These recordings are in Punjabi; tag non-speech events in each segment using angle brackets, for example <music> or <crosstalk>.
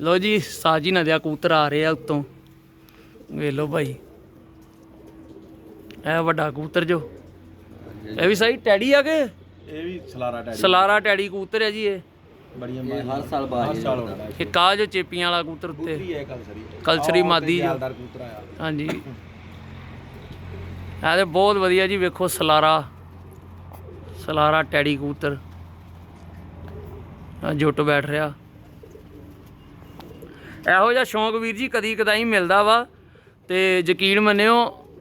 ਲੋ ਜੀ ਸਾਜੀ ਨਦਿਆ ਕਬੂਤਰ ਆ ਰਹੇ ਆ ਉੱਤੋਂ। ਵੇਖ ਲੋ ਭਾਈ। ਇਹ ਵੱਡਾ ਕਬੂਤਰ ਜੋ। ਇਹ ਵੀ ਸਹੀ ਟੈਡੀ ਆ ਕੇ? ਇਹ ਵੀ ਸਲਾਰਾ ਟੈਡੀ। ਸਲਾਰਾ ਟੈਡੀ ਕਬੂਤਰ ਹੈ ਜੀ ਇਹ। ਬੜੀਆਂ ਇਹ ਹਰ ਸਾਲ ਹਰ ਬਾਜੀ ਸਾਲ ਹੁੰਦਾ। ਇਹ ਕਾ ਜੋ ਚੇਪੀਆਂ ਵਾਲਾ ਕਬੂਤਰ ਉੱਤੇ। ਹੈ ਕਲਸਰੀ। ਕਲਸਰੀ ਮਾਦੀ ਜੋ। ਜਾਲਦਾਰ ਕਬੂਤਰ ਆਇਆ। ਹਾਂਜੀ। ਇਹ ਤੇ ਬਹੁਤ ਵਧੀਆ ਜੀ ਵੇਖੋ ਸਲਾਰਾ। ਸਲਾਰਾ ਟੈਡੀ ਕਬੂਤਰ। ਆ ਜੁੱਟ ਬੈਠ ਰਿਹਾ। ਇਹੋ ਜਿਹਾ ਸ਼ੌਂਕ ਵੀਰ ਜੀ ਕਦੀ ਕਦਾਈ ਮਿਲਦਾ ਵਾ ਤੇ ਯਕੀਨ ਮੰਨਿਓ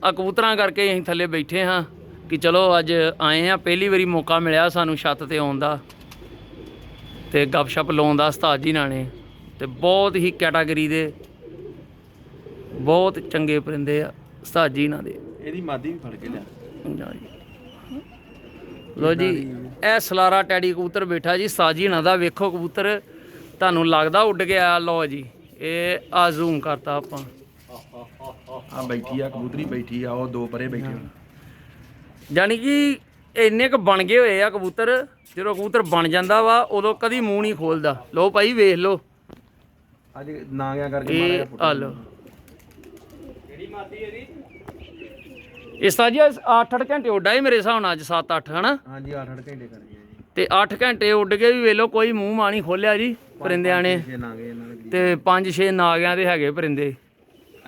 ਆ ਕਬੂਤਰਾਂ ਕਰਕੇ ਅਸੀਂ ਥੱਲੇ ਬੈਠੇ ਹਾਂ ਕਿ ਚਲੋ ਅੱਜ ਆਏ ਆ ਪਹਿਲੀ ਵਾਰੀ ਮੌਕਾ ਮਿਲਿਆ ਸਾਨੂੰ ਛੱਤ ਤੇ ਆਉਣ ਦਾ ਤੇ ਗੱਪਸ਼ਪ ਲਾਉਣ ਦਾ ਉਸਤਾਦ ਜੀ ਨਾਲ ਨੇ ਤੇ ਬਹੁਤ ਹੀ ਕੈਟਾਗਰੀ ਦੇ ਬਹੁਤ ਚੰਗੇ ਪਰਿੰਦੇ ਆ ਉਸਤਾਦ ਜੀ ਨਾਲ ਦੇ। ਇਹਦੀ ਮਾਦੀ ਵੀ ਫੜ ਕੇ ਲਿਆ। ਲੋ ਜੀ। ਇਹ ਸਲਾਰਾ ਟੈਡੀ ਕਬੂਤਰ ਬੈਠਾ ਜੀ ਸਾਜੀ ਇਹਨਾਂ ਦਾ ਵੇਖੋ ਕਬੂਤਰ ਤੁਹਾਨੂੰ ਲੱਗਦਾ ਉੱਡ ਗਿਆ ਲਓ ਜੀ। ਇਹ ਆ ਜ਼ੂਮ ਕਰਤਾ ਆਪਾਂ। ਆ ਬੈਠੀ ਆ ਕਬੂਤਰੀ ਬੈਠੀ ਆ ਉਹ ਦੋ ਪਰੇ ਬੈਠੇ ਹੋਣ ਯਾਨੀ ਕਿ ਇੰਨੇ ਕ ਬਣ ਗਏ ਹੋਏ ਆ ਕਬੂਤਰ ਜਦੋਂ ਕਬੂਤਰ ਬਣ ਜਾਂਦਾ ਵਾ ਉਦੋਂ ਕਦੀ ਮੂੰਹ ਨਹੀਂ ਖੋਲਦਾ। ਲੋ ਭਾਈ ਵੇਖ ਲੋ ਅੱਜ ਨਾਂਗਿਆਂ ਕਰਕੇ ਮਾੜਾ ਇਹ ਜਿਹਾ ਫੁੱਟ ਆ ਲੋ ਇਸ ਤਾਂ ਜੀ 8-8 ਘੰਟੇ ਉੱਡਾ ਹੀ ਮੇਰੇ ਹਿਸਾਬ ਨਾਲ ਅੱਜ 7-8 ਹਨਾ? ਹਾਂਜੀ 8-8 ਘੰਟੇ ਕਰਨੀ ਹੈ ਜੀ। ਤੇ 8 ਘੰਟੇ ਉੱਡ ਕੇ ਵੀ ਵੇਲੋ ਕੋਈ ਮੂੰਹ ਮਾਂ ਨਹੀਂ ਖੋਲਿਆ ਜੀ ਪਰਿੰਦਿਆਂ ਨੇ। ਨਾਂਗੇ ਇਹਨਾਂ ਦੇ ਤੇ 5-6 ਨਾਗਿਆਂ ਦੇ ਹੈਗੇ ਪਰਿੰਦੇ।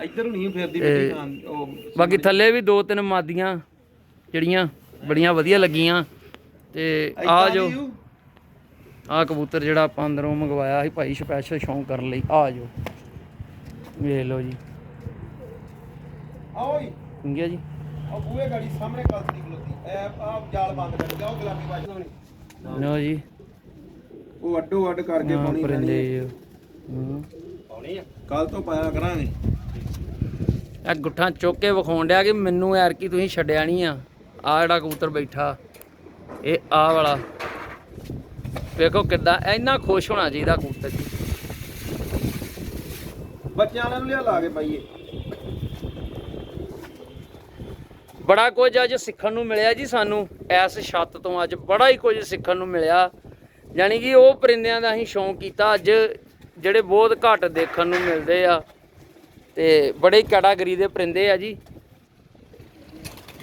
ਇੱਧਰ ਨਹੀਂ ਫਿਰਦੀ ਖਾਂ ਉਹ ਬਾਕੀ ਥੱਲੇ ਵੀ ਦੋ ਤਿੰਨ ਮਾਦੀਆਂ ਜਿਹੜੀਆਂ ਬੜੀਆਂ ਵਧੀਆ ਲੱਗੀਆਂ। ਤੇ ਆ ਜੋ ਆ ਕਬੂਤਰ ਜਿਹੜਾ ਆਪਾਂ ਅੰਦਰੋਂ ਮੰਗਵਾਇਆ ਸੀ ਭਾਈ ਸਪੈਸ਼ਲ ਸ਼ੌਂਕ ਕਰਨ ਲਈ। ਆ ਜੋ ਵੇਖ ਲਓ ਜੀ। ਆਓ ਜੀ। ਹੈ ਜੀ। ਆ ਬੂਹੇ ਗਾੜੀ ਸਾਹਮਣੇ ਕਲਸਰੀ ਖਲੋਤੀ ਐ ਆ ਜਾਲ ਬੰਦ ਕਰ ਜਾਓ ਗੁਲਾਬੀ ਬਾਜ ਜੀ। ਉਹ ਅੱਡੋ ਅੱਡ ਕਰਕੇ ਪਾਉਣੀ ਪਰਿੰਦੇ ਪੈਣੀ ਜੀ। ਹੂੰ ਪਾਉਣੀ ਆ ਕੱਲ ਤੋਂ ਪਾਇਆ ਕਰਾਂਗੇ। ਇਹ ਗੁੱਠਾਂ ਚੁੱਕ ਕੇ ਵਿਖਾਉਣ ਡਿਆ ਕਿ ਮੈਨੂੰ ਯਾਰ ਕੀ ਤੁਸੀਂ ਛੱਡਿਆ ਨਹੀਂ ਆ। ਆ ਜਿਹੜਾ ਕਬੂਤਰ ਬੈਠਾ ਇਹ ਆ ਵਾਲਾ। ਵੇਖੋ ਕਿੱਦਾਂ ਇੰਨਾ ਖੁਸ਼ ਹੋਣਾ ਚਾਹੀਦਾ ਕਬੂਤਰ ਜੀ। ਬੱਚਿਆਂ ਨੂੰ ਲਿਆ ਲਾ ਕੇ ਪਾਈਏ। ਬੜਾ ਕੁਝ ਅੱਜ ਸਿੱਖਣ ਨੂੰ ਮਿਲਿਆ ਜੀ ਸਾਨੂੰ। ਐਸ ਛੱਤ ਤੋਂ ਅੱਜ ਬੜਾ ਹੀ ਕੁਝ ਸਿੱਖਣ ਨੂੰ ਮਿਲਿਆ। ਯਾਨੀ ਕਿ ਉਹ ਪਰਿੰਦਿਆਂ ਦਾ ਅਸੀਂ ਸ਼ੌਂਕ ਕੀਤਾ। ਅੱਜ ਜਿਹੜੇ ਬਹੁਤ ਘੱਟ ਦੇਖਣ ਨੂੰ ਮਿਲਦੇ ਆ ਤੇ ਬੜੇ ਕੈਟਾਗਰੀ ਦੇ ਪਰਿੰਦੇ ਆ ਜੀ।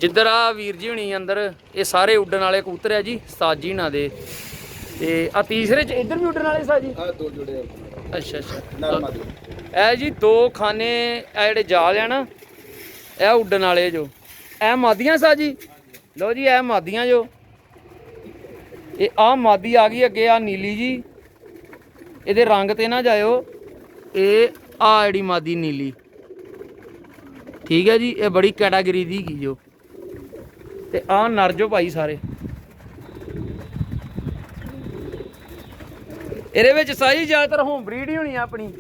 ਜਿੱਧਰ ਆ ਵੀਰ ਜੀ ਹੁਣੀ ਅੰਦਰ ਇਹ ਸਾਰੇ ਉੱਡਣ ਵਾਲੇ ਕਬੂਤਰ ਆ ਜੀ ਸਾਜੀ ਨਾ ਦੇ। ਤੇ ਆ ਤੀਸਰੇ ਚ ਇੱਧਰ ਵੀ ਉੱਡਣ ਵਾਲੇ ਸਾਜੀ? ਆ ਦੋ ਜੁੜੇ ਅੱਛਾ ਅੱਛਾ। ਇਹ ਜੀ ਦੋ ਖਾਨੇ ਇਹ ਜਿਹੜੇ ਜਾਲ ਆ ਨਾ ਇਹ ਉੱਡਣ ਵਾਲੇ ਜੋ। ਇਹ ਮਾਦੀਆਂ ਸਾ ਜੀ ਲਓ ਜੀ ਇਹ ਮਾਦੀਆਂ ਜੋ। ਇਹ ਆ ਮਾਦੀ ਆ ਗਈ ਅੱਗੇ ਆ ਨੀਲੀ ਜੀ। ਇਹਦੇ ਰੰਗ ਤੇ ਨਾ ਜਾਇਓ। ਇਹ ਆ ਜਿਹੜੀ ਮਾਦੀ ਨੀਲੀ। ਠੀਕ ਹੈ ਜੀ ਇਹ ਬੜੀ ਕੈਟਾਗਰੀ ਦੀ ਕੀ ਜੋ। ਤੇ ਆ ਨਰ ਜੋ ਭਾਈ ਸਾਰੇ। ਇਹਦੇ ਵਿੱਚ ਸਾਰੀ ਜ਼ਿਆਦਾਤਰ ਹੋਮ ਬਰੀਡ ਹੀ ਹੋਣੀ ਆ ਆਪਣੀ।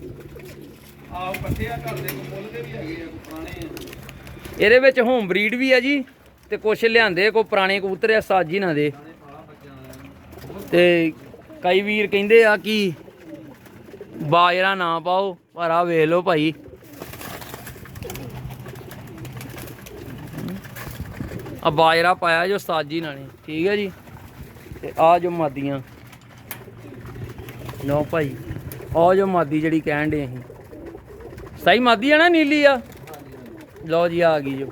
ਆਹ ਇਕੱਠੇ ਆ ਘਰ ਦੇ ਕੋ ਮੁੱਲ ਦੇ ਵੀ ਹੈਗੇ ਆ ਕੋਈ ਪੁਰਾਣੇ ਇਹਦੇ ਵਿੱਚ ਹੋਮ ਬਰੀਡ ਵੀ ਆ ਜੀ ਤੇ ਕੁਛ ਲਿਆਂਦੇ ਕੋ ਪੁਰਾਣੇ ਕਬੂਤਰ ਆ ਸਾਜੀ ਨਾ ਦੇ। ਤੇ ਕਈ ਵੀਰ ਕਹਿੰਦੇ ਆ ਕਿ ਬਾਜਰਾ ਨਾ ਪਾਓ, ਪਰ ਆ ਵੇਖ ਲਓ ਭਾਈ। ਆ ਬਾਜਰਾ ਪਾਇਆ ਜੋ ਸਾਜੀ ਨਾਲ ਠੀਕ ਹੈ ਜੀ? ਤੇ ਆ ਜੋ ਮਾਦੀਆਂ। ਲਓ ਭਾਈ ਆ ਜੋ ਮਾਦੀ ਜਿਹੜੀ ਕਹਿਣ ਦੇ ਅਸੀਂ। ਸਹੀ ਮਾਦੀ ਆ ਨਾ, ਨੀਲੀ ਆ? ਲਓ ਜੀ, ਆ ਗਈ ਜੋ।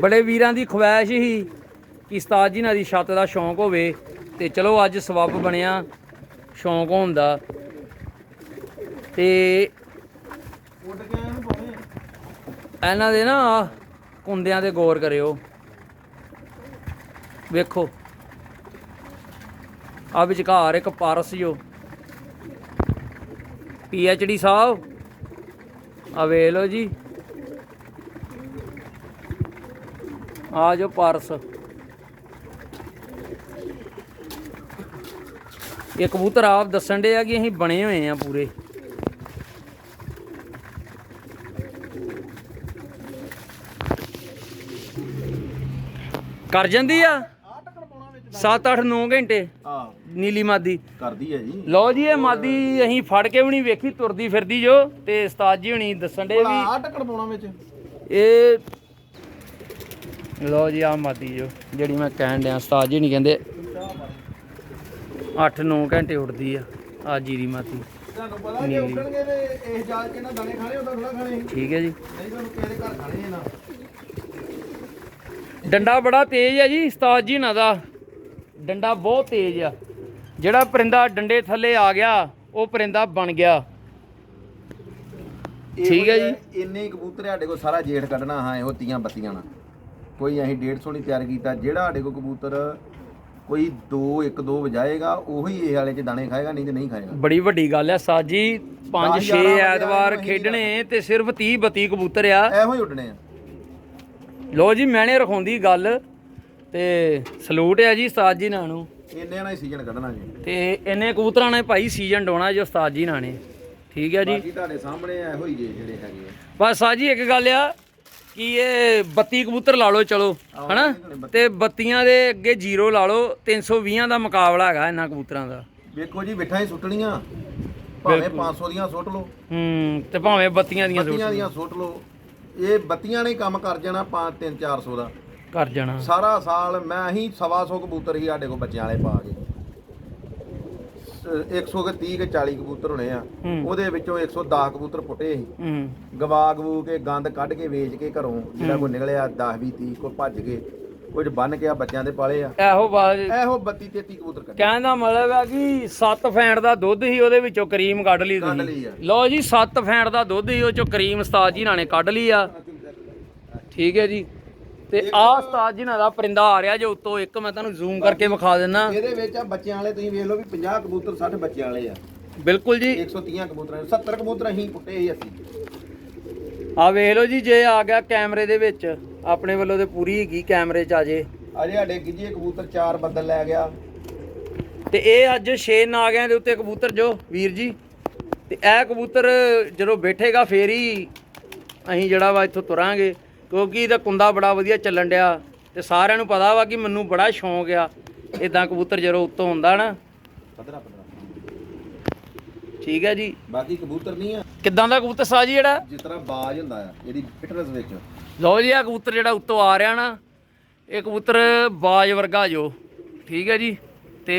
ਬੜੇ ਵੀਰਾਂ ਦੀ ਖੁਆਇਸ਼ ਹੀ ਉਸਤਾਦ ਜੀ ਨਾਲ ਦੀ ਛੱਤ ਦਾ ਸ਼ੌਂਕ ਹੋਵੇ ਤੇ ਚਲੋ ਅੱਜ ਸਬੱਬ ਬਣਿਆ ਸ਼ੌਂਕ ਹੋਣ ਦਾ। ਤੇ ਇਹਨਾਂ ਦੇ ਨਾ ਕੁੰਦਿਆਂ ਤੇ ਗੌਰ ਕਰਿਓ। ਵੇਖੋ। ਆ ਵਿਚਕਾਰ ਇੱਕ ਪਾਰਸ ਜੋ। ਪੀ ਐਚ ਡੀ ਸਾਹਿਬ। ਆ ਵੇਖ ਲਓ ਜੀ। ਆ ਜੋ ਪਾਰਸ। ਇਹ ਕਬੂਤਰ ਆਪ ਦੱਸਣ ਦੇ ਆ ਕਿ ਅਸੀਂ ਬਣੇ ਹੋਏ ਆ ਪੂਰੇ। ਕਰ ਜਾਂਦੀ ਆ? 7 8 9 ਘੰਟੇ। ਆ ਨੀਲੀ ਮਾਦੀ। ਕਰਦੀ ਹੈ ਜੀ। ਲਓ ਜੀ ਇਹ ਮਾਦੀ ਅਸੀਂ ਫੜ ਕੇ ਵੀ ਨਹੀਂ ਵੇਖੀ ਤੁਰਦੀ ਫਿਰਦੀ ਜੋ ਤੇ ਉਸਤਾਦ ਜੀ ਹੁਣੀ ਦੱਸਣ ਦੇ ਵੀ ਆ ਟੱਕਣ ਪਾਉਣਾ ਵਿੱਚ। ਇਹ ਲਓ ਜੀ ਆ ਮਾਦੀ ਜੋ ਜਿਹੜੀ ਮੈਂ ਕਹਿਣ ਡਿਆ ਉਸਤਾਦ ਜੀ ਨਹੀਂ ਕਹਿੰਦੇ। 8-9 ਘੰਟੇ ਉੱਡਦੀ ਆ ਆ ਜੀਰੀ ਮਾਦੀ ਤੁਹਾਨੂੰ ਪਤਾ ਜੇ ਉੱਡਣਗੇ ਤੇ ਇਸ ਜਾਲ ਕੇ ਨਾ ਦਾਣੇ ਖਾਣੇ ਉਹਦਾ ਥੋੜਾ ਖਾਣੇ। ਠੀਕ ਹੈ ਜੀ। ਨਹੀਂ ਤੁਹਾਨੂੰ ਕਿਸੇ ਦੇ ਘਰ ਖਾਣੇ ਇਹਨਾਂ ਡੰਡਾ ਬੜਾ ਤੇਜ਼ ਆ ਜੀ ਉਸਤਾਦ ਜੀ ਨਾਲ ਦਾ। ਡੰਡਾ ਬਹੁਤ ਤੇਜ਼ ਆ। ਜਿਹੜਾ ਪਰਿੰਦਾ ਡੰਡੇ ਥੱਲੇ ਆ ਗਿਆ ਉਹ ਪਰਿੰਦਾ ਬਣ ਗਿਆ। ਠੀਕ ਹੈ ਜੀ। ਇੰਨੇ ਕਬੂਤਰ ਸਾਡੇ ਕੋਲ ਸਾਰਾ ਜੇਠ ਕੱਢਣਾ ਹਾਂ ਇਹੋ ਤੀਆਂ ਬੱਤੀਆਂ ਨਾਲ ਕੋਈ ਅਸੀਂ 150 ਨਹੀਂ ਤਿਆਰ ਕੀਤਾ ਜਿਹੜਾ ਸਾਡੇ ਕੋਲ ਕਬੂਤਰ ਕੋਈ 2 1 2 ਵਜਾਏਗਾ ਉਹੀ ਇਹ ਵਾਲੇ ਚ ਦਾਣੇ ਖਾਏਗਾ ਨਹੀਂ ਤੇ ਨਹੀਂ ਖਾਏਗਾ। ਬੜੀ ਵੱਡੀ ਗੱਲ ਆ ਸਾਜ ਜੀ 5-6 ਦਸ, ਗਿਆਰਾਂ ਵਜੇ ਐਤਵਾਰ ਅਸੀਂ ਖੇਡਣੇ ਤੇ ਸਿਰਫ 30 32 ਕਬੂਤਰ ਆ। ਇਹੋ ਹੀ ਉੱਡਣੇ ਆ। ਲੋ ਜੀ ਮੈਨੇ ਰਖਾਉਂਦੀ ਗੱਲ ਤੇ ਸਲੂਟ ਹੈ ਜੀ ਉਸਤਾਦ ਜੀ ਨਾਲ ਨੂੰ। ਇੰਨੇ ਨਾਲ ਹੀ ਸੀਜ਼ਨ ਕੱਢਣਾ ਜੀ। ਤੇ ਇੰਨੇ ਕਬੂਤਰਾਂ ਨੇ ਭਾਈ ਸੀਜ਼ਨ ਡਾਉਣਾ ਜੋ ਉਸਤਾਦ ਜੀ ਨਾਲ ਨੇ। ਠੀਕ ਹੈ ਜੀ। ਬਾਕੀ ਤੁਹਾਡੇ ਸਾਹਮਣੇ ਇਹੋ ਹੀ ਜੇ ਜਿਹੜੇ ਹੈਗੇ ਆ। ਬਸ ਸਾਜ ਜੀ ਇੱਕ ਗੱਲ ਆ ਕਿ ਇਹ 32 ਕਬੂਤਰ ਲਾ ਲਓ ਚਲੋ ਹਨਾ? ਤੇ 32 ਦੇ ਅੱਗੇ ਜ਼ੀਰੋ ਲਾ ਲਓ 320 ਦਾ ਮੁਕਾਬਲਾ ਹੈਗਾ ਇਹਨਾਂ ਕਬੂਤਰਾਂ ਦਾ। ਵੇਖੋ ਜੀ ਬਿਠਾਂ ਹੀ ਸੁੱਟਣੀਆਂ। ਭਾਵੇਂ 500 ਦੀਆਂ ਸੁੱਟ ਲਓ। ਹੂੰ ਤੇ ਭਾਵੇਂ 32 ਦੀਆਂ ਬੱਤੀਆਂ ਦੀਆਂ ਸੁੱਟ ਲਓ। ਇਹ ਬੱਤੀਆਂ ਨੇ ਕੰਮ ਕਰ ਜਾਣਾ 5 3 400 ਦਾ। ਕਰ ਜਾਣਾ। ਸਾਰਾ ਸਾਲ ਮੈਂ ਹੀ ਸਵਾ ਸੌ ਕਬੂਤਰ ਹੀ ਸਾਡੇ ਕੋਲ ਬੱਚਿਆਂ ਵਾਲੇ ਪਾ ਕੇ। 100 ਕੇ 30 ਕੇ 40 ਕਬੂਤਰ ਹੋਣੇ ਆ। ਉਹਦੇ ਵਿੱਚੋਂ 110 ਕਬੂਤਰ ਪੁੱਟੇ ਸੀ। ਗਵਾ ਗਵੂ ਕੇ ਗੰਦ ਕੱਢ ਕੇ ਵੇਚ ਕੇ ਘਰੋਂ ਜਿਹੜਾ ਕੋਈ ਨਿਕਲਿਆ 10 20 30 ਕੋਈ ਭੱਜ ਗਏ ਕੁਝ ਬੰਨ ਕੇ ਆ ਬੱਚਿਆਂ ਦੇ ਪਾਲੇ ਆ। ਇਹੋ ਬਾਤ ਇਹੋ 32 33 ਕਬੂਤਰ ਕੱਢੇ। ਕਹਿਣ ਦਾ ਮਤਲਬ ਹੈ ਕਿ 7 ਫੈਂਟ ਦਾ ਦੁੱਧ ਹੀ ਉਹਦੇ ਵਿੱਚੋਂ ਕਰੀਮ ਕੱਢ ਲਈ ਤੁਸੀਂ। ਆ। ਲਓ ਜੀ 7 ਫੈਂਟ ਦਾ ਦੁੱਧ ਹੀ ਉਹ ਚੋਂ ਕਰੀਮ ਉਸਤਾਦ ਜੀ ਨਾਲ ਨੇ ਕੱਢ ਲਈ ਆ। ਠੀਕ ਹੈ ਜੀ। ਤੇ ਆ ਉਸਤਾਦ ਜੀ ਨਾਲ ਦਾ ਪਰਿੰਦਾ ਆ ਰਿਹਾ ਜੋ ਉੱਤੋਂ ਇੱਕ ਮੈਂ ਤੁਹਾਨੂੰ ਜ਼ੂਮ ਕਰਕੇ ਵਿਖਾ ਦਿੰਨਾ। ਇਹਦੇ ਵਿੱਚ ਆ ਬੱਚਿਆਂ ਵਾਲੇ ਤੁਸੀਂ ਵੇਖ ਲਓ ਵੀ 50 ਕਬੂਤਰ 60 ਬੱਚਿਆਂ ਵਾਲੇ ਆ। ਬਿਲਕੁਲ ਜੀ। 130 ਕਬੂਤਰ 70 ਕਬੂਤਰ ਅਸੀਂ ਪੁੱਟੇ ਸੀ ਅਸੀਂ। ਆ ਵੇਖ ਲਓ ਜੀ ਜੇ ਆ ਗਿਆ ਕੈਮਰੇ ਦੇ ਵਿੱਚ ਆਪਣੇ ਵੱਲੋਂ ਤੇ ਪੂਰੀ ਹੈਗੀ ਕੈਮਰੇ 'ਚ ਆ ਜੇ। ਅਜੇ ਸਾਡੇ ਗਿੱਜੇ ਕਬੂਤਰ ਚਾਰ ਬੱਦਲ ਲੈ ਗਿਆ। ਤੇ ਇਹ ਅੱਜ 6 ਨਾਗਿਆਂ ਦੇ ਉੱਤੇ ਕਬੂਤਰ ਜੋ ਵੀਰ ਜੀ। ਤੇ ਇਹ ਕਬੂਤਰ ਜਦੋਂ ਬੈਠੇਗਾ ਫੇਰ ਹੀ ਅਸੀਂ ਜਿਹੜਾ ਵਾ ਇੱਥੋਂ ਤੁਰਾਂਗੇ। ਕਿਉਂਕਿ ਇਹਦਾ ਕੁੰਦਾ ਬੜਾ ਵਧੀਆ ਚੱਲਣ ਡਿਆ ਤੇ ਸਾਰਿਆਂ ਨੂੰ ਪਤਾ ਵਾ ਕਿ ਮੈਨੂੰ ਬੜਾ ਸ਼ੌਂਕ ਆ। ਇਦਾਂ ਕਬੂਤਰ ਜਦੋਂ ਉੱਤੋਂ ਹੁੰਦਾ ਨਾ। ਠੀਕ ਹੈ ਜੀ। ਬਾਕੀ ਕਬੂਤਰ ਨਹੀਂ ਆ। ਕਿੱਦਾਂ ਦਾ ਕਬੂਤਰ ਸਾਜੀ ਜਿਹੜਾ? ਜਿਸ ਤਰ੍ਹਾਂ ਬਾਜ ਹੁੰਦਾ ਆ ਇਹਦੀ ਫਿਟਨੈਸ ਵਿੱਚ। ਲਓ ਜੀ ਆ ਕਬੂਤਰ ਜਿਹੜਾ ਉੱਤੋਂ ਆ ਰਿਹਾ ਨਾ ਇਹ ਕਬੂਤਰ ਬਾਜ ਵਰਗਾ ਜੋ। ਠੀਕ ਹੈ ਜੀ। ਤੇ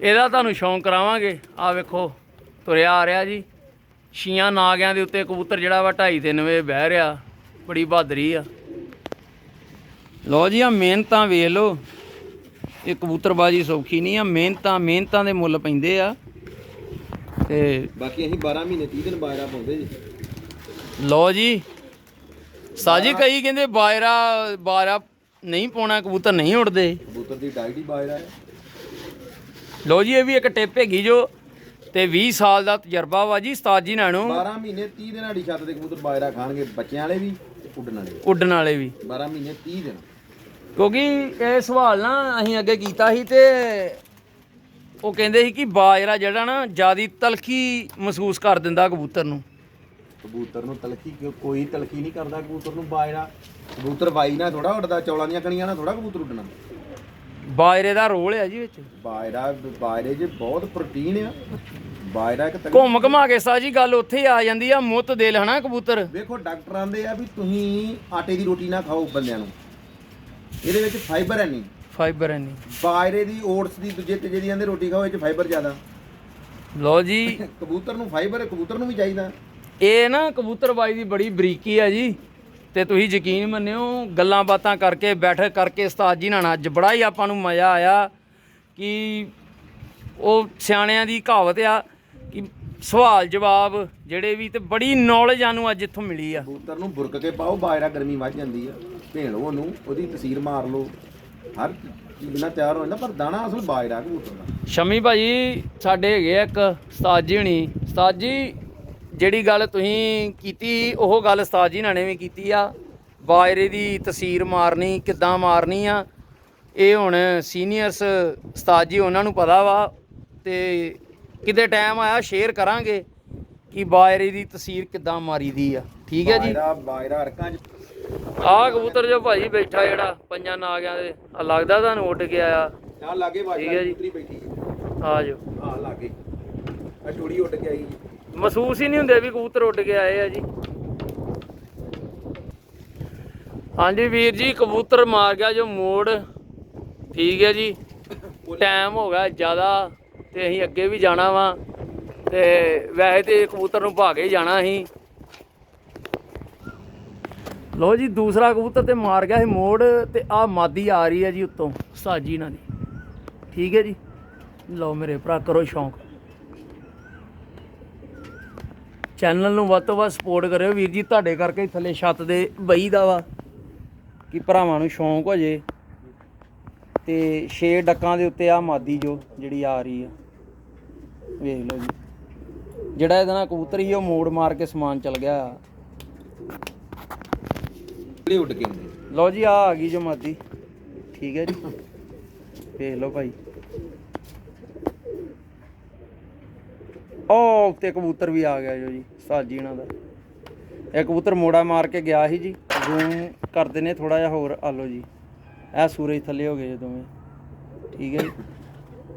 ਇਹਦਾ ਤੁਹਾਨੂੰ ਸ਼ੌਂਕ ਕਰਾਵਾਂਗੇ। ਆ ਵੇਖੋ ਤੁਰਿਆ ਆ ਰਿਹਾ ਜੀ। ਛੀਆਂ ਨਾਗਿਆਂ ਦੇ ਉੱਤੇ ਕਬੂਤਰ ਜਿਹੜਾ ਵਾ 2.5 3 ਵਜੇ ਬਹਿ ਰਿਹਾ। ਬੜੀ ਬਹਾਦਰੀ ਆ। ਲਓ ਜੀ ਆ ਮਿਹਨਤਾਂ ਵੇਖ ਲਓ। ਇਹ ਕਬੂਤਰਬਾਜੀ ਸੌਖੀ ਨਹੀਂ ਆ। ਮਿਹਨਤਾਂ ਮਿਹਨਤਾਂ ਦੇ ਮੁੱਲ ਪੈਂਦੇ ਆ। ਤੇ ਬਾਕੀ ਅਸੀਂ 12 ਮਹੀਨੇ 30 ਦਿਨ ਬਾਜਰਾ ਪਾਉਂਦੇ ਜੀ। ਲੋ ਜੀ ਸਾਜੀ ਕਈ ਕਹਿੰਦੇ ਬਾਇਰਾ ਬਾਰਾ ਨਹੀਂ ਪਾਉਣਾ ਕਬੂਤਰ ਨਹੀਂ ਉੜਦੇ। ਕਬੂਤਰ ਦੀ ਡਾਈਟ ਹੀ ਬਾਜਰਾ ਹੈ। ਲੋ ਜੀ ਇਹ ਵੀ ਇੱਕ ਟਿਪ ਹੈਗੀ ਜੋ ਤੇ 20 ਸਾਲ ਦਾ ਤਜਰਬਾ ਵਾ ਜੀ ਉਸਤਾਦ ਜੀ ਨਾਲ। ਨੂੰ 12 ਮਹੀਨੇ 30 ਦਿਨ ਸਾਡੀ ਛੱਤ ਦੇ ਕਬੂਤਰ ਬਾਜਰਾ ਖਾਣਗੇ ਬੱਚਿਆਂ ਵਾਲੇ ਵੀ। ਉੱਡਣ ਵਾਲੇ ਵੀ ਉੱਡਣ ਵਾਲੇ ਵੀ। 12 ਮਹੀਨੇ 30 ਦਿਨ। ਕਿਉਂਕਿ ਇਹ ਸਵਾਲ ਨਾ ਅਸੀਂ ਅੱਗੇ ਕੀਤਾ ਸੀ ਤੇ ਉਹ ਕਹਿੰਦੇ ਸੀ ਕਿ ਬਾਜਰਾ ਜਿਹੜਾ ਨਾ ਜਿਆਦੀ ਤਲਖੀ ਮਹਿਸੂਸ ਕਰ ਦਿੰਦਾ ਕਬੂਤਰ ਨੂੰ। ਕਬੂਤਰ ਨੂੰ ਤਲਖੀ ਕਿਉਂ? ਕੋਈ ਤਲਖੀ ਨਹੀਂ ਕਰਦਾ ਕਬੂਤਰ ਨੂੰ ਬਾਜਰਾ। ਕਬੂਤਰ ਵਾਈ ਨਾਲ ਥੋੜਾ ਉੱਡਦਾ ਚੌਲਾਂ ਦੀਆਂ ਕਣੀਆਂ ਨਾਲ ਥੋੜਾ ਕਬੂਤਰ ਉੱਡਣਾ। ਬਾਜਰੇ ਦਾ ਰੋਲ ਹੈ ਜੀ ਵਿੱਚ। ਬਾਜਰਾ ਬਾਜਰੇ 'ਚ ਬਹੁਤ ਪ੍ਰੋਟੀਨ ਆ। ਤਗੜੀ- ਘੁੰਮ ਘਮਾ ਕੇ ਸਾਜੀ ਗੱਲ ਉੱਥੇ ਆ ਜਾਂਦੀ ਆ ਮੁੱਤ ਦਿਲ ਹਨਾ ਕਬੂਤਰ? ਵੇਖੋ ਡਾਕਟਰ ਆਂਦੇ ਆ ਵੀ ਤੁਸੀਂ ਆਟੇ ਦੀ ਰੋਟੀ ਨਾ ਖਾਓ ਬੰਦਿਆਂ ਨੂੰ। ਇਹਦੇ ਵਿੱਚ ਫਾਈਬਰ ਹੈ ਨਹੀਂ। ਫਾਈਬਰ ਹੈ ਨਹੀਂ। ਬਾਜਰੇ ਦੀ ਓਟਸ ਦੀ ਦੂਜੇ ਤੀਜੇ ਦੀ ਆਂਦੇ ਰੋਟੀ ਖਾਓ ਇਹ 'ਚ ਫਾਈਬਰ ਜ਼ਿਆਦਾ। ਲੋ ਜੀ। <laughs> ਕਬੂਤਰ ਨੂੰ ਫਾਈਬਰ ਕਬੂਤਰ ਨੂੰ ਵੀ ਚਾਹੀਦਾ। ਇਹ ਨਾ ਕਬੂਤਰਬਾਈ ਦੀ ਬੜੀ ਬਰੀਕੀ ਆ ਜੀ ਤੇ ਤੁਸੀਂ ਯਕੀਨ ਮੰਨਿਓ ਗੱਲਾਂ ਬਾਤਾਂ ਕਰਕੇ ਬੈਠ ਕਰਕੇ ਉਸਤਾਦ ਜੀ ਨਾਲ ਅੱਜ ਬੜਾ ਹੀ ਆਪਾਂ ਨੂੰ ਮਜ਼ਾ ਆਇਆ ਕਿ ਉਹ ਸਿਆਣਿਆਂ ਦੀ ਕਹਾਵਤ ਆ ਕਿ ਸਵਾਲ ਜਵਾਬ ਜਿਹੜੇ ਵੀ ਤੇ ਬੜੀ ਨੌਲੇਜ ਆਨੂੰ ਅੱਜ ਇੱਥੋਂ ਮਿਲੀ ਆ। ਕਬੂਤਰ ਨੂੰ ਬੁਰਕ ਕੇ ਪਾਓ ਬਾਜਰਾ ਗਰਮੀ ਵੱਧ ਜਾਂਦੀ ਆ। ਭੇਣ ਉਹਨੂੰ ਉਹਦੀ ਤਸੀਰ ਮਾਰ ਲਓ। ਹਰ ਨਾਲ ਤਿਆਰ ਹੋ ਜਾਂਦਾ ਪਰ ਦਾਣਾ ਅਸਲ ਬਾਜਰਾ ਕਬੂਤਰ ਦਾ। ਸ਼ਮੀ ਭਾਜੀ ਸਾਡੇ ਹੈਗੇ ਆ ਇੱਕ ਉਸਤਾਦ ਜੀ ਹਣੀ। ਉਸਤਾਦ ਜੀ ਜਿਹੜੀ ਗੱਲ ਤੁਸੀਂ ਕੀਤੀ ਉਹ ਗੱਲ ਉਸਤਾਦ ਜੀ ਨਾਲ ਨੇ ਵੀ ਕੀਤੀ ਆ। ਬਾਜਰੇ ਦੀ ਤਸਵੀਰ ਮਾਰਨੀ ਕਿੱਦਾਂ ਮਾਰਨੀ ਆ ਇਹ ਹੁਣ ਸੀਨੀਅਰਸ ਉਸਤਾਦ ਜੀ ਉਹਨਾਂ ਨੂੰ ਪਤਾ ਵਾ। ਤੇ ਕਿਤੇ ਟਾਈਮ ਆਇਆ ਸ਼ੇਅਰ ਕਰਾਂਗੇ ਕਿ ਬਾਜਰੇ ਦੀ ਤਸਵੀਰ ਕਿੱਦਾਂ ਮਾਰੀਦੀ ਆ। ਠੀਕ ਹੈ ਜੀ? ਬਾਜਰਾ ਅਰਕਾਂ 'ਚ। ਆਹ ਕਬੂਤਰ ਜੋ ਭਾਜੀ ਬੈਠਾ ਜਿਹੜਾ ਪੰਜਾਂ ਨਾਗਿਆਂ ਦੇ। ਆ ਲੱਗਦਾ ਤੁਹਾਨੂੰ ਉੱਡ ਕੇ ਆਇਆ? ਆ ਲਾਗੇ ਠੀਕ ਬਾਜਰਾ ਹੈ ਜੀ। ਕਬੂਤਰੀ ਬੈਠੀ ਆ ਜਾਓ। ਆ ਲਾਗੇ। ਆ ਟੋੜੀ ਉੱਡ ਕੇ ਆਈ ਜੀ ਮਹਿਸੂਸ ਹੀ ਨਹੀਂ ਹੁੰਦੇ ਵੀ ਕਬੂਤਰ ਉੱਡ ਕੇ ਆਏ ਆ ਜੀ। ਹਾਂਜੀ ਵੀਰ ਜੀ ਕਬੂਤਰ ਮਾਰ ਗਿਆ ਜੋ ਮੋੜ। ਠੀਕ ਹੈ ਜੀ। ਟਾਈਮ ਹੋ ਗਿਆ ਜ਼ਿਆਦਾ। ਤੇ ਅਸੀਂ ਅੱਗੇ ਵੀ ਜਾਣਾ ਵਾ ਤੇ ਵੈਸੇ ਤੇ ਕਬੂਤਰ ਨੂੰ ਭਾਗੇ ਹੀ ਜਾਣਾ ਅਸੀਂ। ਲੋ ਜੀ ਦੂਸਰਾ ਕਬੂਤਰ ਤੇ ਮਾਰ ਗਿਆ ਸੀ ਮੋੜ ਤੇ ਆ ਮਾਦੀ ਆ ਰਹੀ ਹੈ ਜੀ ਉੱਤੋਂ। ਸਾਜੀ ਇਹਨਾਂ ਦੀ। ਠੀਕ ਹੈ ਜੀ। ਲਓ ਮੇਰੇ ਭਰਾ ਕਰੋ ਸ਼ੌਂਕ। ਚੈਨਲ ਨੂੰ ਵੱਧ ਤੋਂ ਵੱਧ ਸਪੋਰਟ ਕਰਿਓ। ਵੀਰ ਜੀ ਤੁਹਾਡੇ ਕਰਕੇ ਥੱਲੇ ਛੱਤ ਦੇ ਬਈ ਦਾ ਵਾ ਕਿ ਭਰਾਵਾਂ ਨੂੰ ਸ਼ੌਂਕ ਹੋ ਜੇ। ਤੇ ਛੇ ਡੱਕਾਂ ਦੇ ਉੱਤੇ ਆ ਮਾਦੀ ਜੋ ਜਿਹੜੀ ਆ ਰਹੀ ਆ। ਵੇਖ ਲਓ ਜੀ। ਜਿਹੜਾ ਇਹਦਾ ਨਾਲ ਕਬੂਤਰ ਸੀ ਉਹ ਮੋੜ ਮਾਰ ਕੇ ਸਮਾਨ ਚਲ ਗਿਆ। ਜਿਹੜੇ ਉੱਡ ਕੇ ਆਉਂਦੇ? ਲਓ ਜੀ ਆ ਆ ਗਈ ਜੋ ਮਾਦੀ। ਠੀਕ ਹੈ ਜੀ। ਵੇਖ ਲਓ ਭਾਈ। ਉਹ ਉੱਤੇ ਕਬੂਤਰ ਵੀ ਆ ਗਿਆ ਜੋ ਜੀ ਸਾਜੀ ਇਹਨਾਂ ਦਾ। ਇਹ ਕਬੂਤਰ ਮੋੜਾ ਮਾਰ ਕੇ ਗਿਆ ਸੀ ਜੀ। ਜ਼ੂਮ ਕਰਦੇ ਨੇ ਥੋੜਾ ਜਿਹਾ ਹੋਰ ਆ ਲਓ ਜੀ। ਇਹ ਸੂਰਜ ਥੱਲੇ ਹੋ ਗਏ ਜੇ ਦੋਵੇਂ। ਠੀਕ ਹੈ ਜੀ।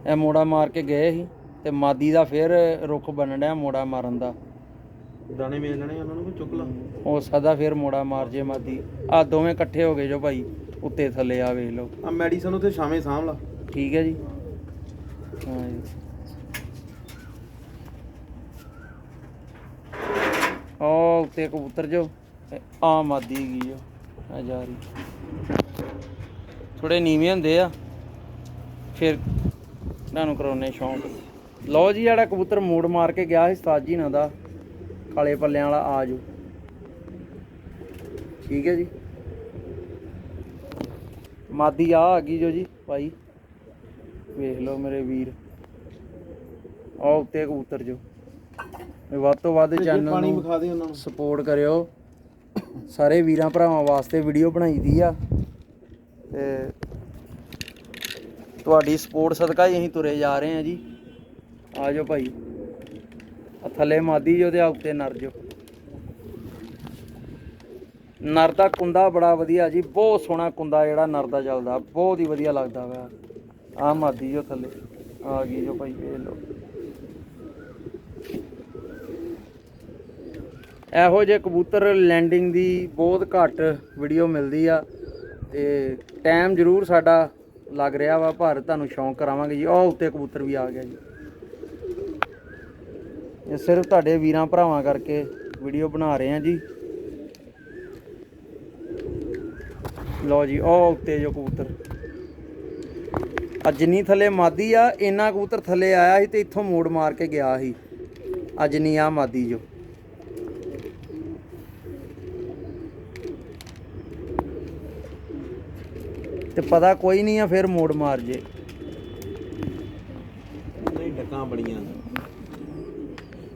ਇਹ ਮੋੜਾ ਮਾਰ ਕੇ ਗਏ ਸੀ ਤੇ ਮਾਦੀ ਦਾ ਫਿਰ ਰੁੱਖ ਬਣਨ ਡਿਆ ਮੋੜਾ ਮਾਰਨ ਦਾ। ਦਾਣੇ ਮੇਲ ਲੈਣੇ ਉਹਨਾਂ ਨੂੰ ਚੁੱਕ ਲਾ। ਹੋ ਸਕਦਾ ਫਿਰ ਮੋੜਾ ਮਾਰ ਜੇ ਮਾਦੀ। ਆ ਦੋਵੇਂ ਇਕੱਠੇ ਹੋ ਗਏ ਜੋ ਭਾਈ ਉੱਤੇ ਥੱਲੇ ਆ ਵੇਖ ਲਓ। ਆ ਮੈਡੀਸਨ ਉੱਥੇ ਸ਼ਾਮੇ ਸਾਂਭ ਲਾ। ਠੀਕ ਹੈ ਜੀ। ਹਾਂ ਜੀ। ਉਹ ਉੱਤੇ ਕਬੂਤਰ ਜੋ ਆ ਮਾਦੀ ਗਈ ਜੋ ਆ ਜਾ ਰਹੀ। ਥੋੜੇ ਨੀਵੇਂ ਹੁੰਦੇ ਆ। ਫਿਰ ਇਹਨਾਂ ਨੂੰ ਕਰਾਉਨੇ ਸ਼ੌਂਕ। ਲਓ ਜੀ ਜਿਹੜਾ ਕਬੂਤਰ ਮੋੜ ਮਾਰ ਕੇ ਗਿਆ ਸੀ ਸਾਜੀ ਨਾ ਦਾ। ਕਾਲੇ ਪੱਲਿਆਂ ਵਾਲਾ ਆ ਜੋ ਠੀਕ ਹੈ ਜੀ। ਮਾਦੀ ਆ ਆ ਗਈ ਜੋ ਜੀ ਭਾਈ। ਵੇਖ ਲਓ ਮੇਰੇ ਵੀਰ। ਆ ਉੱਤੇ ਕਬੂਤਰ ਜੋ। ਵੱਧ ਤੋਂ ਵੱਧ ਚੈਨਲ ਨੂੰ ਸਪੋਰਟ ਕਰਿਓ। ਸਾਰੇ ਵੀਰਾਂ ਭਰਾਵਾਂ ਵਾਸਤੇ ਵੀਡੀਓ ਬਣਾਈ ਦੀ ਆ। ਤੇ ਤੁਹਾਡੀ ਸਪੋਰਟ ਸਦਕਾ ਹੀ ਅਸੀਂ ਤੁਰੇ ਜਾ ਰਹੇ ਹਾਂ ਜੀ। ਆ ਜਾਓ ਭਾਈ। ਆ ਥੱਲੇ ਮਾਦੀ ਜੋ ਤੇ ਆ ਉੱਤੇ ਨਰ ਜੋ। ਨਰ ਦਾ ਕੁੰਦਾ ਬੜਾ ਵਧੀਆ ਜੀ, ਬਹੁਤ ਸੋਹਣਾ ਕੁੰਦਾ ਜਿਹੜਾ ਨਰ ਦਾ ਚੱਲਦਾ, ਬਹੁਤ ਹੀ ਵਧੀਆ ਲੱਗਦਾ ਵਾ। ਆ ਮਾਦੀ ਜੋ ਥੱਲੇ, ਆ ਗਈ ਜੋ ਭਾਈ, ਵੇਖ ਲਓ। ਇਹੋ ਜਿਹੇ ਕਬੂਤਰ ਲੈਂਡਿੰਗ ਦੀ ਬਹੁਤ ਘੱਟ ਵੀਡੀਓ ਮਿਲਦੀ ਆ। ਤੇ ਟਾਈਮ ਜ਼ਰੂਰ ਸਾਡਾ ਲੱਗ ਰਿਹਾ ਵਾ, ਪਰ ਤੁਹਾਨੂੰ ਸ਼ੌਂਕ ਕਰਾਵਾਂਗੇ ਜੀ। ਉਹ ਉੱਤੇ ਕਬੂਤਰ ਵੀ ਆ ਗਿਆ ਜੀ। ਇਹ ਸਿਰਫ ਤੁਹਾਡੇ ਵੀਰਾਂ ਭਰਾਵਾਂ ਕਰਕੇ ਵੀਡੀਓ ਬਣਾ ਰਹੇ ਆ ਜੀ। ਲਓ ਜੀ ਉਹ ਉੱਤੇ ਜੋ ਕਬੂਤਰ। ਅੱਜ ਨਹੀਂ ਥੱਲੇ ਮਾਦੀ ਆ, ਇੰਨਾ ਕਬੂਤਰ ਥੱਲੇ ਆਇਆ ਸੀ ਤੇ ਇੱਥੋਂ ਮੋੜ ਮਾਰ ਕੇ ਗਿਆ ਸੀ। ਅੱਜ ਨਹੀਂ ਆ ਮਾਦੀ ਜੋ। ਤੇ ਪਤਾ ਕੋਈ ਨਹੀਂ ਆ ਫਿਰ ਮੋੜ ਮਾਰ ਜੇ। ਨਹੀਂ ਡੱਕਾਂ ਬੜੀਆਂ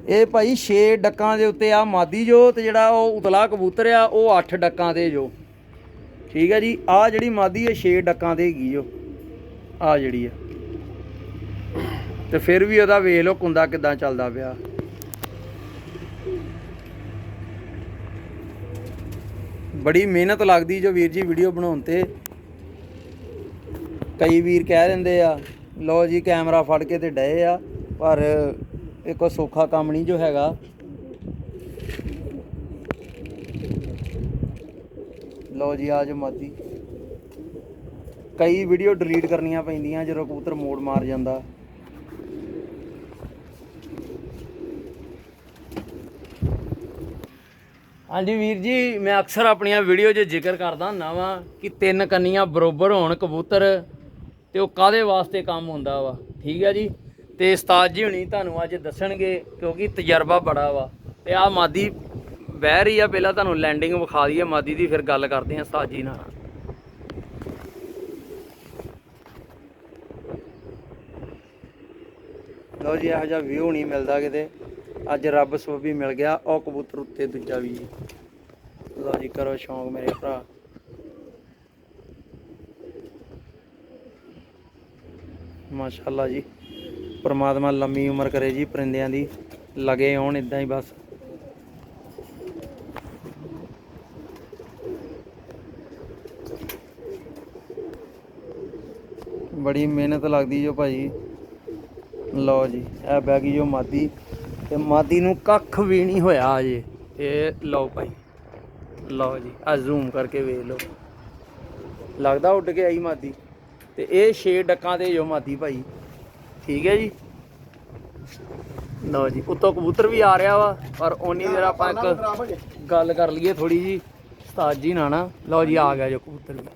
ਇਹ ਭਾਈ 6 ਡੱਕਾਂ ਦੇ ਉੱਤੇ ਆ ਮਾਦੀ ਜੋ ਤੇ ਜਿਹੜਾ ਉਹ ਉਤਲਾ ਕਬੂਤਰ ਆ ਉਹ 8 ਡੱਕਾਂ ਤੇ ਜੋ। ਠੀਕ ਹੈ ਜੀ ਆ ਜਿਹੜੀ ਮਾਦੀ ਹੈ 6 ਡੱਕਾਂ ਤੇ ਹੈਗੀ ਜੋ। ਆ ਜਿਹੜੀ ਆ। ਤੇ ਫਿਰ ਵੀ ਉਹਦਾ ਵੇਖ ਲਓ ਕੁੰਦਾ ਕਿਦਾਂ ਚੱਲਦਾ ਪਿਆ। ਬੜੀ ਮਿਹਨਤ ਲੱਗਦੀ ਜੋ ਵੀਰ ਜੀ ਵੀਡੀਓ ਬਣਾਉਣ ਤੇ। ਕਈ ਵੀਰ ਕਹਿ ਦਿੰਦੇ ਆ, ਲਓ ਜੀ ਕੈਮਰਾ ਫੜ ਕੇ ਤੇ ਡਏ ਆ, ਪਰ ਇਹ ਕੋਈ ਸੌਖਾ ਕੰਮ ਨਹੀਂ ਜੋ ਹੈਗਾ। ਲਓ ਜੀ ਆਜ ਮਾਦੀ ਕਈ ਵੀਡੀਓ ਡਿਲੀਟ ਕਰਨੀਆਂ ਪੈਂਦੀਆਂ ਜਦੋਂ ਕਬੂਤਰ ਮੋੜ ਮਾਰ ਜਾਂਦਾ। ਹਾਂਜੀ ਵੀਰ ਜੀ, ਮੈਂ ਅਕਸਰ ਆਪਣੀਆਂ ਵੀਡੀਓ 'ਚ ਜ਼ਿਕਰ ਕਰਦਾ ਹੁੰਦਾ ਵਾਂ ਕਿ ਤਿੰਨ ਕੰਨੀਆਂ ਬਰੋਬਰ ਹੋਣ ਕਬੂਤਰ। ਤੇ ਉਹ ਕਾਦੇ ਵਾਸਤੇ ਕੰਮ ਹੁੰਦਾ ਵਾ? ਠੀਕ ਹੈ ਜੀ? ਤੇ ਉਸਤਾਦ ਜੀ ਹੁਣੀ ਤੁਹਾਨੂੰ ਅੱਜ ਦੱਸਣਗੇ ਕਿਉਂਕਿ ਤਜਰਬਾ ਬੜਾ ਵਾ। ਤੇ ਆ ਮਾਦੀ ਬਹਿ ਰਹੀ ਆ, ਪਹਿਲਾਂ ਤੁਹਾਨੂੰ ਲੈਂਡਿੰਗ ਵਿਖਾ ਦਈਏ, ਮਾਦੀ ਦੀ ਫਿਰ ਗੱਲ ਕਰਦੇ ਆ ਉਸਤਾਦ ਜੀ ਨਾਲ। ਲਓ ਜੀ, ਇਹੋ ਜਿਹਾ ਵਿਊ ਨਹੀਂ ਮਿਲਦਾ ਕਿਤੇ। ਅੱਜ ਰੱਬ ਸਬਬੀ ਮਿਲ ਗਿਆ, ਉਹ ਕਬੂਤਰ ਉੱਤੇ ਦੂਜਾ ਵੀ। ਜੀ ਲਓ ਜੀ, ਕਰੋ ਸ਼ੌਂਕ ਮੇਰੇ ਭਰਾ। ਮਾਸ਼ਾਅੱਲਾ ਜੀ। ਪਰਮਾਤਮਾ ਲੰਮੀ ਉਮਰ ਕਰੇ ਜੀ, ਪਰਿੰਦਿਆਂ ਦੀ, ਲਗੇ ਆਉਣ ਇਦਾਂ ਹੀ ਬਸ। ਬੜੀ ਮਿਹਨਤ ਲੱਗਦੀ ਜੋ ਭਾਜੀ ਲਓ ਜੀ, ਇਹ ਬਹਿ ਗਈ ਜੋ ਮਾਦੀ। ਤੇ ਮਾਦੀ ਨੂੰ ਕੱਖ ਵੀ ਨਹੀਂ ਹੋਇਆ ਅਜੇ ਇਹ ਲਓ ਭਾਈ, ਲਓ ਜੀ ਆ ਜ਼ੂਮ ਕਰਕੇ ਵੇਖ ਲਓ। ਲੱਗਦਾ ਉੱਡ ਕੇ ਆਈ ਮਾਦੀ। ਤੇ ਇਹ 6 ਡੱਕਾਂ ਤੇ ਜੋ ਮਾਦੀ ਭਾਈ। ਠੀਕ ਹੈ ਜੀ? ਲਓ ਜੀ ਉੱਤੋਂ ਕਬੂਤਰ ਵੀ ਆ ਰਿਹਾ ਵਾ ਪਰ ਓਨੀ ਦੇਰ ਆਪਾਂ ਇੱਕ ਗੱਲ ਕਰ ਲਈਏ ਥੋੜੀ ਜੀ। ਉਸਤਾਦ ਜੀ ਨਾਲ ਨਾ। ਲਓ ਜੀ ਆ ਗਿਆ ਜੋ ਕਬੂਤਰ ਵੀ।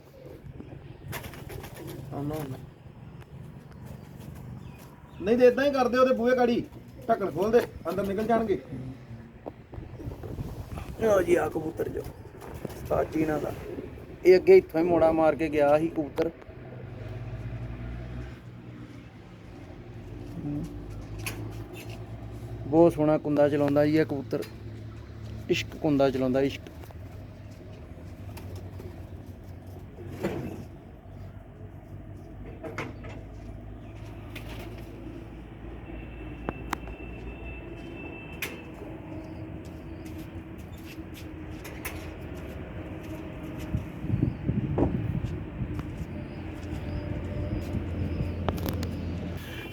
ਨਹੀਂ ਤੇ ਇਦਾਂ ਹੀ ਕਰਦੇ ਉਹਦੇ ਬੂਹੇ ਗਾੜੀ। ਢੱਕਣ ਖੋਲ ਦੇ ਅੰਦਰ ਨਿਕਲ ਜਾਣਗੇ। ਲਓ ਜੀ ਆ ਕਬੂਤਰ ਜੋ। ਉਸਤਾਦ ਜੀ ਨਾਲ ਦਾ ਇਹ ਅੱਗੇ ਇੱਥੋਂ ਹੀ ਮੋੜਾ ਮਾਰ ਕੇ ਗਿਆ ਸੀ ਕਬੂਤਰ। ਬਹੁਤ ਸੋਹਣਾ ਕੁੰਦਾ ਚਲਾਉਂਦਾ ਜੀ, ਇਹ ਕਬੂਤਰ। ਇਸ਼ਕ ਕੁੰਦਾ ਚਲਾਉਂਦਾ, ਇਸ਼ਕ।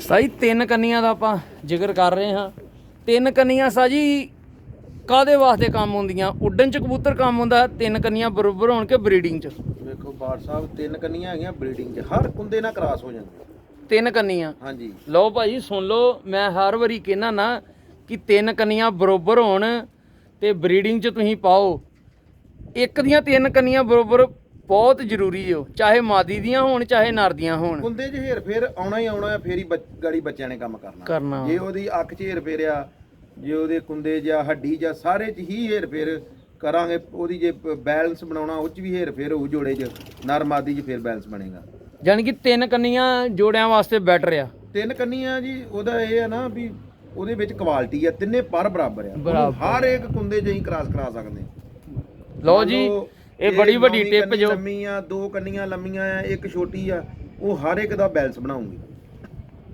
ਸਾਈ ਤਿੰਨ ਕੰਨੀਆਂ ਦਾ ਆਪਾਂ ਜ਼ਿਕਰ ਕਰ ਰਹੇ ਹਾਂ। ਤਿੰਨ ਕੰਨੀਆਂ ਸਾਜੀ ਕਾਦੇ ਵਾਸਤੇ ਕੰਮ ਹੁੰਦੀਆਂ? ਉੱਡਣ ਚ ਕਬੂਤਰ ਕੰਮ ਹੁੰਦਾ ਤਿੰਨ ਕੰਨੀਆਂ ਬਰੋਬਰ ਹੋਣ ਕੇ ਬਰੀਡਿੰਗ ਚ। ਵੇਖੋ ਬਾੜ ਸਾਹਿਬ ਤਿੰਨ ਕੰਨੀਆਂ ਹੈਗੀਆਂ ਬਰੀਡਿੰਗ 'ਚ ਹਰ ਕੁੰਦੇ ਨਾਲ ਕਰਾਸ ਹੋ ਜਾਂਦੇ ਤਿੰਨ ਕੰਨੀਆਂ? ਹਾਂਜੀ। ਲਓ ਭਾਜੀ ਸੁਣ ਲਓ ਮੈਂ ਹਰ ਵਾਰੀ ਕਹਿਣਾ ਨਾ ਕਿ ਤਿੰਨ ਕੰਨੀਆਂ ਬਰੋਬਰ ਹੋਣ ਤੇ ਬਰੀਡਿੰਗ 'ਚ ਤੁਸੀਂ ਪਾਓ। ਇੱਕ ਦੀਆਂ ਤਿੰਨ ਕੰਨੀਆਂ ਬਰੋਬਰ ਬਹੁਤ ਜ਼ਰੂਰੀ ਹੋ ਚਾਹੇ ਮਾਦੀ ਦੀਆਂ ਹੋਣ ਚਾਹੇ ਨਰ ਦੀਆਂ ਹੋਣ। ਕੁੰਦੇ 'ਚ ਹੇਰ ਫੇਰ ਆਉਣਾ ਹੀ ਆਉਣਾ ਹੈ ਫੇਰ ਹੀ ਬੱਚ- ਗਾੜੀ ਬੱਚਿਆਂ ਨੇ ਕੰਮ ਕਰਨਾ। ਕਰਨਾ। ਜੇ ਉਹਦੀ ਅੱਖ 'ਚ ਹੇਰ ਫੇਰਿਆ ਜੇ ਉਹਦੇ ਕੁੰਦੇ ਜਾਂ ਹੱਡੀ ਜਾਂ ਸਾਰੇ 'ਚ ਹੀ ਹੇਰ ਫੇਰ ਕਰਾਂਗੇ ਉਹਦੀ ਜੇ ਬੈਲੈਂਸ ਬਣਾਉਣਾ ਉਹ 'ਚ ਵੀ ਹੇਰ ਫੇਰ ਹੋਊ ਜੋੜੇ 'ਚ ਨਰ ਮਾਦੀ 'ਚ ਫੇਰ ਬੈਲੈਂਸ ਬਣੇਗਾ। ਯਾਨੀ ਕਿ ਤਿੰਨ ਕੰਨੀਆਂ ਜੋੜਿਆਂ ਵਾਸਤੇ ਬੈਟਰ ਆ। ਤਿੰਨ ਕੰਨੀਆਂ ਜੀ ਉਹਦਾ ਇਹ ਹੈ ਨਾ ਵੀ ਉਹਦੇ ਵਿੱਚ ਕੁਆਲਿਟੀ ਆ ਤਿੰਨੇ ਪਰ ਬਰਾਬਰ ਆ। ਉਹਨੂੰ ਬਰਾਬਰ। ਹਰ ਇੱਕ ਕੁੰਦੇ 'ਚ ਹੀ ਕਰਾਸ ਕਰਾ ਸਕਦੇ ਹਾਂ। ਲਓ ਮੰਨ ਜੀ ਲਓ ਇਹ ਬੜੀ ਵੱਡੀ ਨੌਵੀਂ ਟਿਪ ਕੰਨੀ ਜੋ ਲੰਮੀ ਆ ਦੋ ਕੰਨੀਆਂ ਲੰਮੀਆਂ ਆ ਇੱਕ ਛੋਟੀ ਆ ਉਹ ਹਰ ਇੱਕ ਦਾ ਬੈਲੈਂਸ ਬਣਾਉਂਗੀ।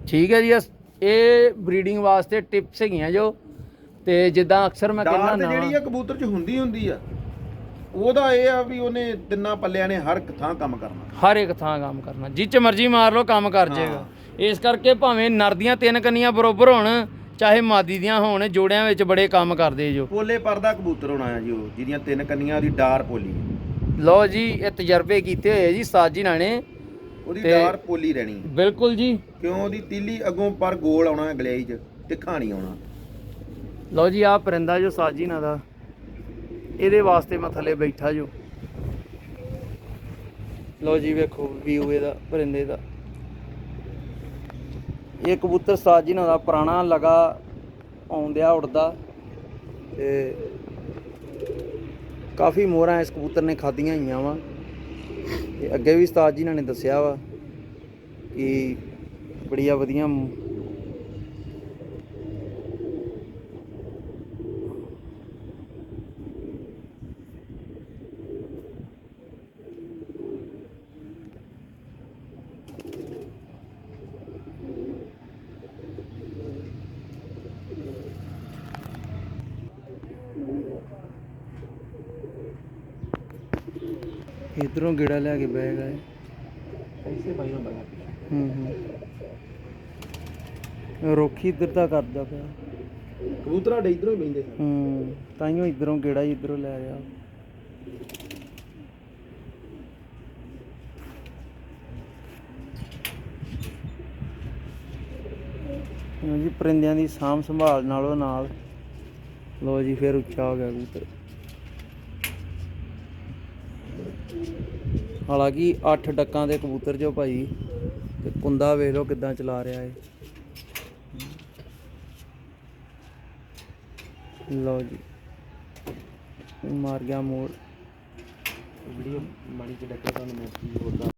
ਠੀਕ ਹੈ ਜੀ ਅਸ- ਇਹ ਬਰੀਡਿੰਗ ਵਾਸਤੇ ਟਿਪਸ ਹੈਗੀਆਂ ਜੋ। ਤੇ ਜਿੱਦਾਂ ਅਕਸਰ ਮੈਂ ਕਹਿੰਦਾ ਡਾਰ ਤੇ ਨਾ ਜਿਹੜੀ ਆ ਕਬੂਤਰ 'ਚ ਹੁੰਦੀ ਹੁੰਦੀ ਆ ਉਹਦਾ ਇਹ ਆ ਵੀ ਉਹਨੇ ਤਿੰਨਾਂ ਪੱਲਿਆਂ ਨੇ ਹਰ ਇੱਕ ਥਾਂ ਕੰਮ ਕਰਨਾ। ਹਰ ਇੱਕ ਥਾਂ ਕੰਮ ਕਰਨਾ। ਜਿੱਚ ਮਰਜ਼ੀ ਮਾਰ ਲਓ ਕੰਮ ਕਰ ਜਾਏਗਾ ਇਸ ਕਰਕੇ ਭਾਵੇਂ ਨਰ ਦੀਆਂ ਤਿੰਨ ਕੰਨੀਆਂ ਬਰੋਬਰ ਹੋਣ ਚਾਹੇ ਮਾਦੀ ਦੀਆਂ ਹੋਣ ਜੋੜਿਆਂ ਵਿੱਚ ਬੜੇ ਕੰਮ ਕਰਦੇ ਜੋ। ਪੋਲੇ ਪਰਦਾ ਕਬੂਤਰ ਹੋਣਾ ਆ ਜੀ ਉਹ ਜਿਹਦੀਆਂ ਤਿੰਨ ਕੰਨੀਆਂ ਉਹਦੀ ਡਾਰ ਪੋਲੀ ਆ। ਲਓ ਜੀ ਇਹ ਤਜਰਬੇ ਕੀਤੇ ਹੋਏ ਜੀ ਸਾਜੀ ਨਾਲ। ਨੇ ਉਹਦੀ ਤੇ- ਡਾਰ ਪੋਲੀ ਰਹਿਣੀ। ਬਿਲਕੁਲ ਜੀ। ਕਿਉਂ ਉਹਦੀ ਤੀਲੀ ਅੱਗੋਂ ਪਰ ਗੋਲ ਆਉਣਾ ਹੈ ਗਲਿਆਈ 'ਚ ਤਿੱਖਾ ਨਹੀਂ ਆਉਣਾ। ਲਓ ਜੀ ਆਹ ਪਰਿੰਦਾ ਜੋ ਸਾਜੀ ਨਾਲ ਦਾ ਇਹਦੇ ਵਾਸਤੇ ਮੈਂ ਥੱਲੇ ਬੈਠਾ ਜੋ। ਲਓ ਜੀ ਵੇਖੋ ਵੀਊ ਇਹਦਾ ਪਰਿੰਦੇ ਦਾ। ਇਹ ਕਬੂਤਰ ਸਾਜੀ ਨਾਲ ਦਾ ਪੁਰਾਣਾ ਲਗਾ ਆਉਂਦਿਆ ਉੜਦਾ। ਤੇ ਕਾਫੀ ਮੋਹਰਾਂ ਇਸ ਕਬੂਤਰ ਨੇ ਖਾਧੀਆਂ ਹੋਈਆਂ ਵਾ। ਤੇ ਅੱਗੇ ਵੀ ਉਸਤਾਦ ਜੀ ਨਾਲ ਨੇ ਦੱਸਿਆ ਵਾ ਕਿ ਬੜੀਆਂ ਵਧੀਆ ਇਧਰੋਂ ਗੇੜਾ ਲਿਆ ਕੇ ਬਹਿ ਗਏ ਐਸੇ ਭਾਈ ਹੁੰਦਾ ਹੂੰ ਹੂੰ। ਰੋਖੀ ਇੱਧਰ ਦਾ ਕਰਦਾ ਪਿਆ। ਕਬੂਤਰ ਸਾਡੇ ਇਧਰੋਂ ਹੀ ਬੈਂਦੇ ਹੂੰ ਤਾਈਓ ਇਧਰੋਂ ਗੇੜਾ ਹੀ ਇਧਰੋਂ ਲੈ ਲਓ ਜੀ ਪਰਿੰਦਿਆਂ ਦੀ ਸਾਂਭ ਸੰਭਾਲ ਨਾਲੋਂ ਨਾਲ। ਲੋ ਜੀ ਫਿਰ ਉੱਚਾ ਹੋ ਗਿਆ ਕਬੂਤਰ। ਹਾਲਾਂਕਿ 8 ਡੱਕਾਂ ਦੇ ਕਬੂਤਰ ਜੋ ਭਾਈ, ਤੇ ਕੁੰਦਾ ਵੇਖ ਲਓ ਕਿਦਾਂ ਚਲਾ ਰਿਹਾ ਏ। ਲਓ ਜੀ ਮਾਰ ਗਿਆ ਮੋੜ ਵੀਡੀਓ ਮਾੜੀ ਜਿਹੀ ਡੱਕੇ ਤੁਹਾਨੂੰ ਮੈਂ ਕੀ